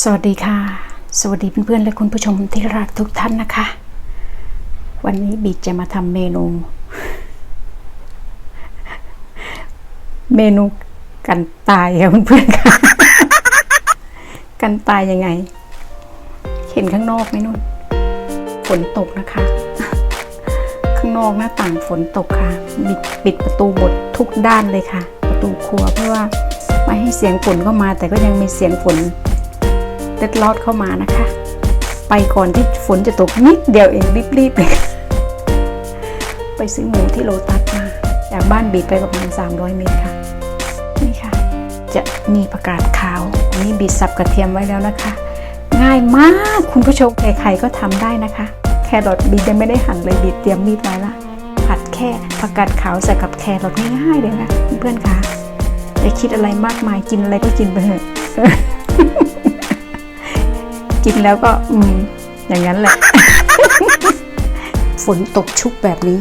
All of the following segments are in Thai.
สวัสดีค่ะ สวัสดีเพื่อนๆและคุณผู้ชมที่รักทุกท่านนะคะ วันนี้บีจะมาทำเมนู เมนูกันตายค่ะเพื่อนๆค่ะ กันตายยังไง เห็นข้างนอกไหมนุ่นฝนตกนะคะ ข้างนอกหน้าต่างฝนตกค่ะบิดปิดประตูหมดทุกด้านเลยค่ะ ประตูครัวเพื่อว่าไม่ให้เสียงฝนเข้ามา แต่ก็ยังมีเสียงฝน เล็ดลอดเข้ามานะคะ ไปก่อนที่ฝนจะตกนิดเดียวเองรีบๆเลยไปซื้อหมูที่โลตัสมาจากบ้านบีดไปประมาณ 300 เมตรค่ะ นี่ค่ะ จะมีผักกาดขาว อันนี้บีดสับกระเทียมไว้แล้วนะคะ ง่ายมากคุณผู้ชมใครๆก็ทำได้นะคะ แครอทบีดยังไม่ได้หั่นเลยบีดเตรียมมีดไว้ละผัดแค่ผักกาดขาวใส่กับแครอทง่ายๆเลยนะเพื่อนๆค่ะอย่าคิดอะไรมากมายกินอะไรก็กินไปเถอะ กินแล้วก็อืมอย่างนั้นแหละ ฝนตกชุกแบบนี้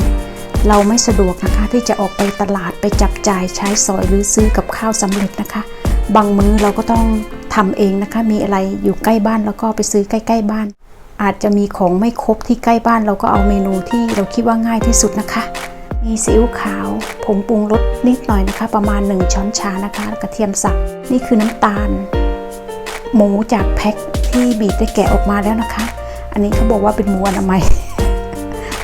เราไม่สะดวกนะคะที่จะออกไปตลาดไปจับจ่ายใช้สอยหรือซื้อกับข้าวสำเร็จนะคะ บางมื้อเราก็ต้องทำเองนะคะ มีอะไรอยู่ใกล้บ้านแล้วก็ไปซื้อใกล้ ๆ บ้าน อาจจะมีของไม่ครบที่ใกล้บ้านเราก็เอาเมนูที่เราคิดว่าง่ายที่สุดนะคะ มีซีอิ๊วขาวผงปรุงรสนิดหน่อยนะคะ ประมาณ 1 ช้อนชานะคะ กระเทียมสับนี่คือน้ำตาล หมูจากแพ็ค ที่บีดได้แกะออกมาแล้วนะคะ อันนี้เขาบอกว่าเป็นหมูอนามัย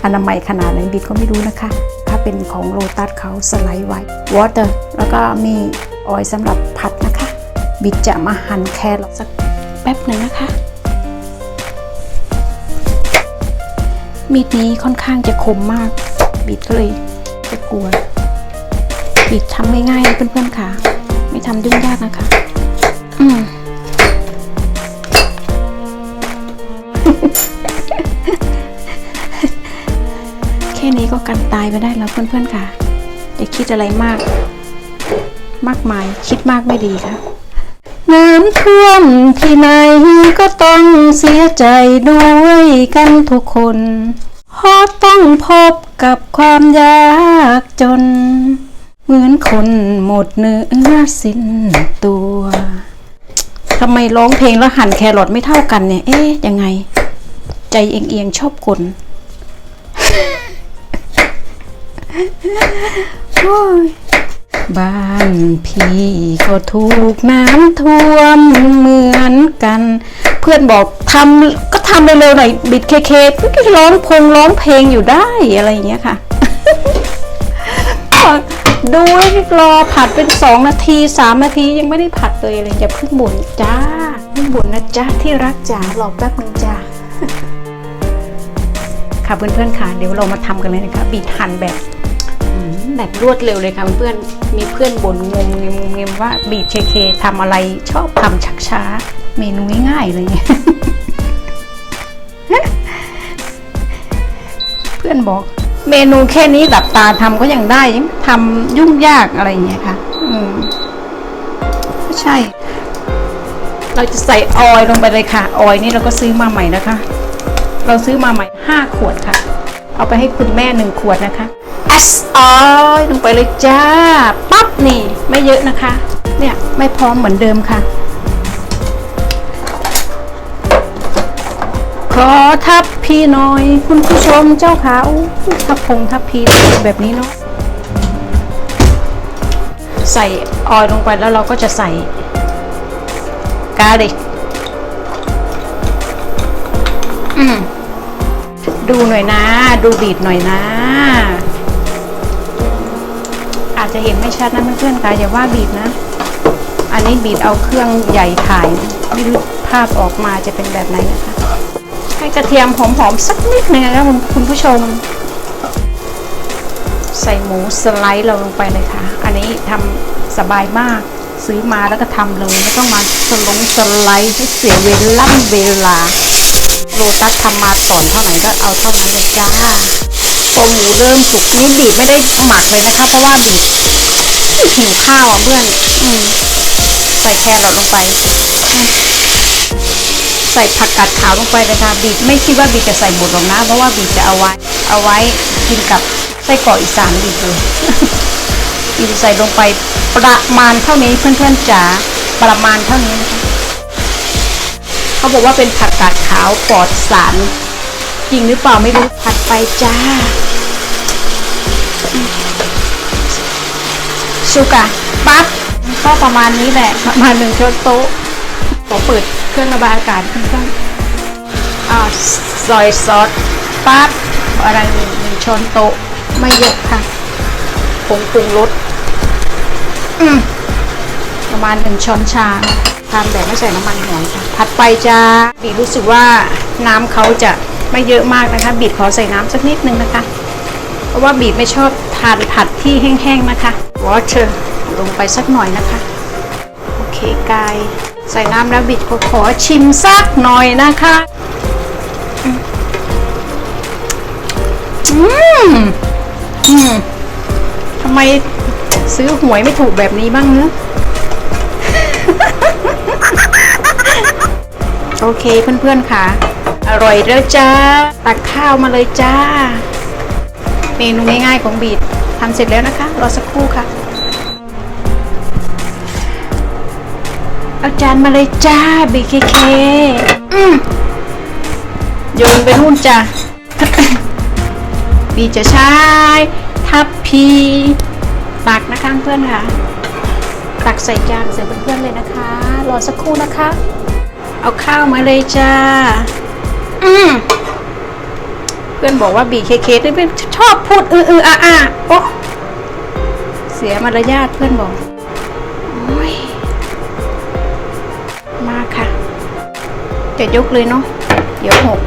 อนามัยขนาดไหนบีดก็ไม่รู้นะคะ ถ้าเป็นของโลตัสเขาสไลด์ไว้วอเตอร์แล้วก็มีออยล์สำหรับผัดนะคะ บีดจะมาหั่นแครอทสักแป๊บหนึ่งนะคะ มีดนี้ค่อนข้างจะคมมาก บีดก็เลยจะกลัวบีดทำง่ายๆเพื่อนๆค่ะ ไม่ทำยุ่งยากนะคะ ค่นี้ก็กันตายไปได้แล้วเพื่อนๆค่ะอย่าคิดอะไรมาก มากมายคิดมากไม่ดีค่ะ น้ำท่วมที่ไหนก็ต้องเสียใจด้วยกันทุกคนเพราะต้องพบกับความยากจน เหมือนคนหมดเนื้อสิ้นตัวทำไมร้องเพลงแล้วหั่นแครอทไม่เท่ากันเนี่ย เอ๊ยยังไง ใจเอียงๆชอบกล โอ้ยบ้านพี่ก็ถูกน้ำท่วมเหมือนกัน เพื่อนบอกทำก็ทำเร็วๆหน่อยบิดเคเคก็ร้องพงร้องเพลงอยู่ได้อะไรอย่างเงี้ยค่ะ ดูให้รอผัดเป็นสองนาทีสามนาทียังไม่ได้ผัดเลยอะไรอย่าเพิ่งบ่นจ้าเพิ่งบ่นนะจ้าที่รักจ๋ารอแป๊บนึงจ้าค่ะเพื่อนๆค่ะ เดี๋ยวเรามาทำกันเลยนะคะบีดหั่นแบบ แบบรวดเร็วเลยค่ะเพื่อนมีเพื่อนบ่นงงเงมเงมว่าบีเคเคทำอะไรชอบทำชักช้า เมนูง่ายๆเลย เพื่อนบอก เมนูแค่นี้หลับตาทำก็ยังได้ทำยุ่งยากอะไรอย่างเงี้ยค่ะ อืมใช่ เราจะใส่ออยลงไปเลยค่ะ ออยนี่เราก็ซื้อมาใหม่นะคะ เราซื้อมาใหม่5ขวดค่ะ เอาไปให้คุณแม่1ขวดนะคะ อสออยลงไปเลยจ้า ปั๊บนี่ไม่เยอะนะคะ เนี่ยไม่พร้อมเหมือนเดิมค่ะ ขอทับพี่หน่อย คุณผู้ชมเจ้าขาทับพงทับพีแบบนี้เนาะใส่ออยลงไปแล้วเราก็จะใส่กาลิกดูหน่อยนะ ดูบีดหน่อยนะ อาจจะเห็นไม่ชัดนะเพื่อนๆค่ะอย่าว่าบีดนะ อันนี้บีดเอาเครื่องใหญ่ถ่ายไม่รู้ภาพออกมาจะเป็นแบบไหนนะคะ ให้กระเทียมหอมๆสักนิดนึงนะคะคุณผู้ชม ใส่หมูสไลด์เราลงไปเลยค่ะ อันนี้ทำสบายมากซื้อมาแล้วก็ทำเลยไม่ต้องมาสลงสไลด์ให้เสียเวลาเวลาโลตัสทำมาก่อนเท่าไหร่ก็เอาเท่านั้นเลยจ้า พอหมูเริ่มสุกนี่บีบไม่ได้หมักเลยนะคะ เพราะว่าบีบหิวข้าวอะเพื่อน อืมใส่แครอทลงไป ใส่ผักกาดขาวลงไปเลยค่ะบีบไม่คิดว่าบีบจะใส่หมดหรอกนะ เพราะว่าบีบจะเอาไว้ เอาไว้กินกับไส้กรอกอีสานบีบเลยบีบใส่ลงไปประมาณเท่านี้เพื่อนๆจ๋าประมาณเท่านี้นะคะเขาบอกว่าเป็นผักกาดขาวปลอดสารจริงหรือเปล่าไม่รู้ผัดไปจ้า สุกะปั๊บก็ประมาณนี้แหละ ประมาณหนึ่งช้อนโต๊ะขอเปิดเครื่องระบายอากาศขึ้นก่อนอ่าซอยซอสปั๊บอะไรหนึ่งช้อนโต๊ะไม่เยอะค่ะผงปรุงรสอืมประมาณหนึ่งช้อนชาทำแบบไม่ใส่น้ำมันหอยค่ะ ผัดไปจ้าบีรู้สึกว่าน้ำเขาจะไม่เยอะมากนะคะ บีดขอใส่น้ำสักนิดนึงนะคะ ราะว่าบีดไม่ชอบทานผัดที่แห้งๆนะคะ water ลงไปสักหน่อยนะคะ โอเคกายใส่น้ำแล้วบิดก็ขอชิมสักหน่อยนะคะอืมอืมอืมทำไมซื้อหวยไม่ถูกแบบนี้บ้างเนอะโอเคเพื่อนๆค่ะ อร่อยแล้วจ้า ตักข้าวมาเลยจ้า เมนูง่ายๆของบีดทำเสร็จแล้วนะคะ รอสักครู่ค่ะ เอาจานมาเลยจ้า BKK อืมโยนไปนู่นจ้ะบีจะใช้ทัพพีตักนะคะเพื่อนค่ะ ตักใส่จานใส่เพื่อนๆเลยนะคะ รอสักครู่นะคะ เอาข้าวมาเลยจ้า อืม เพื่อนบอกว่า BKK นี่เป็นชอบพูดอืออืออะอะโอ้เสียมารยาทเพื่อนบอกอมาค่ะ จะยกเลยเนาะเดี๋ยวหก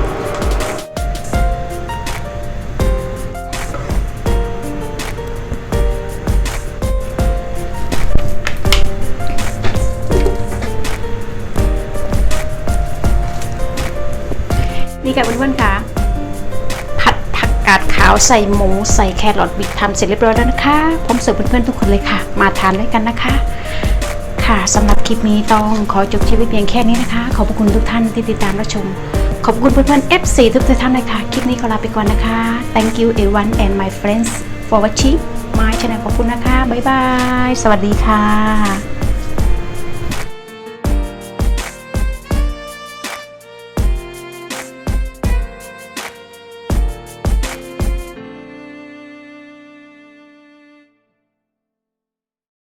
นี่ค่ะเพื่อนๆค่ะ กาดขาวใส่หมูใส่แครอทบิดทำเสร็จเรียบร้อยแล้วนะคะพร้อมเสิร์ฟเพื่อนๆทุกคนเลยค่ะ มาทานด้วยกันนะคะ ค่ะสำหรับคลิปนี้ต้องขอจบชีวิตเพียงแค่นี้นะคะ ขอบคุณทุกท่านที่ติดตามรับชม ขอบคุณเพื่อนๆ FC ทุกท่านเลยค่ะ คลิปนี้ขอลาไปก่อนนะคะ Thank you everyone and my friends for watching my channel ขอบคุณนะคะบ๊ายบายสวัสดีค่ะ